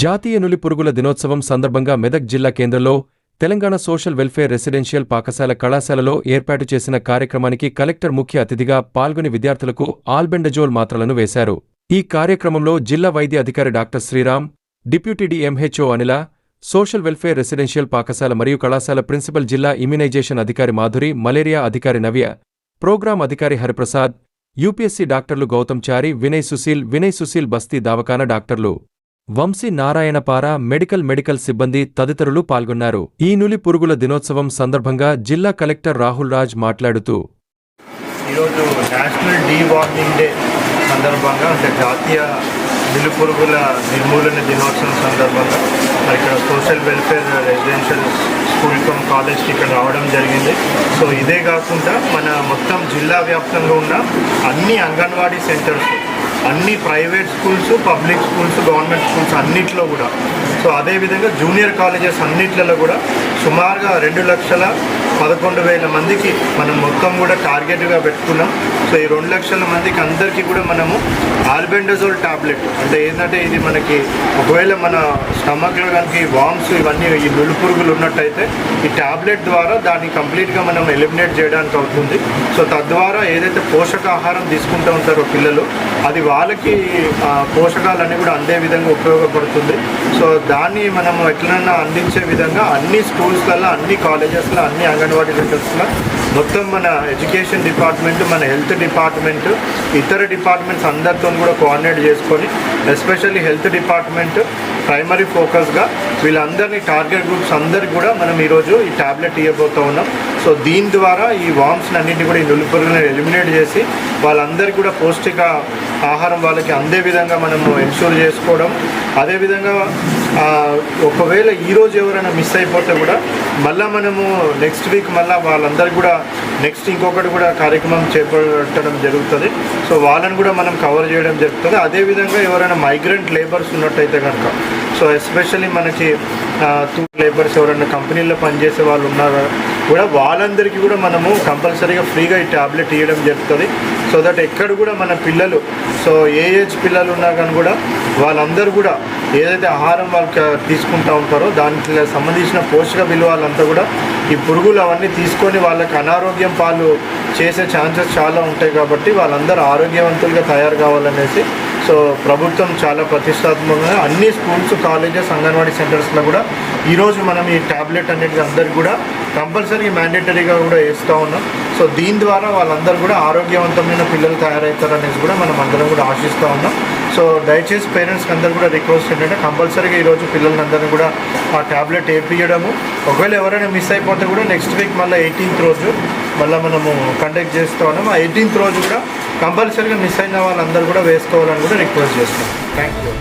జాతీయ నులి పురుగుల దినోత్సవం సందర్భంగా మెదక్ జిల్లా కేంద్రంలో తెలంగాణ సోషల్ వెల్ఫేర్ రెసిడెన్షియల్ పాఠశాల కళాశాలలో ఏర్పాటు చేసిన కార్యక్రమానికి కలెక్టర్ ముఖ్య అతిథిగా పాల్గొని విద్యార్థులకు ఆల్బెండజోల్ మాత్రలను వేశారు. ఈ కార్యక్రమంలో జిల్లా వైద్య అధికారి doctor Sriram deputy DMHO Anila social welfare residential పాఠశాల మరియు కళాశాల ప్రిన్సిపల్ జిల్లా ఇమ్యునైజేషన్ అధికారి మాధురి మలేరియా అధికారి నవ్య ప్రోగ్రాం అధికారి హరిప్రసాద్ యూపీఎస్సీ డాక్టర్లు గౌతమ్ చారి వినయ్ సుశీల్ వినయ్ సుశీల్ బస్తీ దావకాన డాక్టర్లు. వంశీ నారాయణపార మెడికల్ మెడికల్ సిబ్బంది తదితరులు పాల్గొన్నారు. ఈ నులి పురుగుల దినోత్సవం సందర్భంగా జిల్లా కలెక్టర్ రాహుల్ రాజ్ మాట్లాడుతూ ఈరోజు నేషనల్ డీ వార్మింగ్ డే సందర్భంగా అంటే జాతీయ నిలుపురుగుల నిర్మూలన దినోత్సవం సందర్భంగా మరి ఇక్కడ social welfare residential school come కాలేజ్కి ఇక్కడ రావడం జరిగింది. సో ఇదే కాకుండా మన మొత్తం జిల్లా వ్యాప్తంగా ఉన్న అన్ని అంగన్వాడీ సెంటర్స్ అన్ని private schools public schools government schools అన్నిట్లో కూడా. సో అదేవిధంగా జూనియర్ కాలేజెస్ అన్నిట్లలో కూడా సుమారుగా రెండు లక్షల పదకొండు వేల మందికి మనం మొత్తం కూడా టార్గెట్గా పెట్టుకున్నాం. సో ఈ రెండు లక్షల మందికి అందరికీ కూడా మనము ఆల్బెండజోల్ టాబ్లెట్ అంటే ఏంటంటే ఇది మనకి ఒకవేళ మన స్టమక్లో కనుక వామ్స్ ఇవన్నీ ఈ నులు పురుగులు ఉన్నట్టయితే ఈ టాబ్లెట్ ద్వారా దాన్ని కంప్లీట్గా మనం ఎలిమినేట్ చేయడానికి అవుతుంది. సో తద్వారా ఏదైతే పోషకాహారం తీసుకుంటూ ఉంటారో పిల్లలు అది వాళ్ళకి పోషకాలన్నీ కూడా అందే విధంగా ఉపయోగపడుతుంది. సో దాన్ని మనం ఎట్లన్నా అందించే విధంగా అన్ని స్కూల్స్లలో అన్ని కాలేజెస్లో అన్ని అంగన్వాడీ సెంటర్స్లో మొత్తం మన ఎడ్యుకేషన్ డిపార్ట్మెంట్ మన హెల్త్ డిపార్ట్మెంట్ ఇతర డిపార్ట్మెంట్స్ అందరితో కూడా కోఆర్డినేట్ చేసుకొని ఎస్పెషల్లీ హెల్త్ డిపార్ట్మెంట్ ప్రైమరీ ఫోకస్గా వీళ్ళందరినీ టార్గెట్ గ్రూప్స్ అందరికి కూడా మనం ఈరోజు ఈ టాబ్లెట్ ఇవ్వబోతూ ఉన్నాం. సో దీని ద్వారా ఈ వామ్స్ అన్నింటినీ కూడా ఈ నులిపురుగులను ఎలిమినేట్ చేసి వాళ్ళందరికీ కూడా పౌష్టిక ఆహారం వాళ్ళకి అందే విధంగా మనము ఎన్షూర్ చేసుకోవడం. అదేవిధంగా ఒకవేళ ఈరోజు ఎవరైనా మిస్ అయిపోతే కూడా మళ్ళీ మనము నెక్స్ట్ వీక్ మళ్ళీ వాళ్ళందరికీ కూడా నెక్స్ట్ ఇంకొకటి కూడా కార్యక్రమం చేపట్టడం జరుగుతుంది. సో వాళ్ళని కూడా మనం కవర్ చేయడం జరుగుతుంది. అదేవిధంగా ఎవరైనా మైగ్రెంట్ లేబర్స్ ఉన్నట్టయితే కనుక సో ఎస్పెషల్లీ మనకి టూ లేబర్స్ ఎవరైనా కంపెనీల్లో పనిచేసే వాళ్ళు ఉన్నారు కూడా వాళ్ళందరికీ కూడా మనము కంపల్సరీగా ఫ్రీగా ఈ ట్యాబ్లెట్ ఇవ్వడం జరుగుతుంది. సో దట్ ఎక్కడ కూడా మన పిల్లలు సో ఏ ఏజ్ పిల్లలు ఉన్నా కానీ కూడా వాళ్ళందరూ కూడా ఏదైతే ఆహారం వాళ్ళకి తీసుకుంటూ ఉంటారో దానికి సంబంధించిన పోషక విలువలంతా కూడా ఈ పురుగులు అవన్నీ తీసుకొని వాళ్ళకి అనారోగ్యం పాలు చేసే ఛాన్సెస్ చాలా ఉంటాయి కాబట్టి వాళ్ళందరూ ఆరోగ్యవంతులుగా తయారు కావాలనేసి సో ప్రభుత్వం చాలా ప్రతిష్టాత్మకంగా అన్ని స్కూల్స్ కాలేజెస్ అంగన్వాడీ సెంటర్స్లో కూడా ఈరోజు మనం ఈ ట్యాబ్లెట్ అనేది అందరికి కూడా కంపల్సరీ మ్యాండేటరీగా కూడా వేస్తూ ఉన్నాం. సో దీని ద్వారా వాళ్ళందరూ కూడా ఆరోగ్యవంతమైన పిల్లలు తయారవుతారు అనేసి కూడా మనం అందరం కూడా ఆశిస్తూ ఉన్నాం. సో దయచేసి పేరెంట్స్కి అందరూ కూడా రిక్వెస్ట్ ఏంటంటే కంపల్సరీగా ఈరోజు పిల్లలందరినీ కూడా ఆ ట్యాబ్లెట్ వేయించడము ఒకవేళ ఎవరైనా మిస్ అయిపోతే కూడా నెక్స్ట్ వీక్ మళ్ళీ ఎయిటీన్త్ రోజు మళ్ళీ మనము కండక్ట్ చేస్తూ ఉన్నాము ఆ ఎయిటీన్త్ రోజు కూడా కంపల్సరీగా మిస్ అయిన వాళ్ళందరూ కూడా వేసుకోవాలని కూడా రిక్వెస్ట్ చేస్తున్నాం. Thank you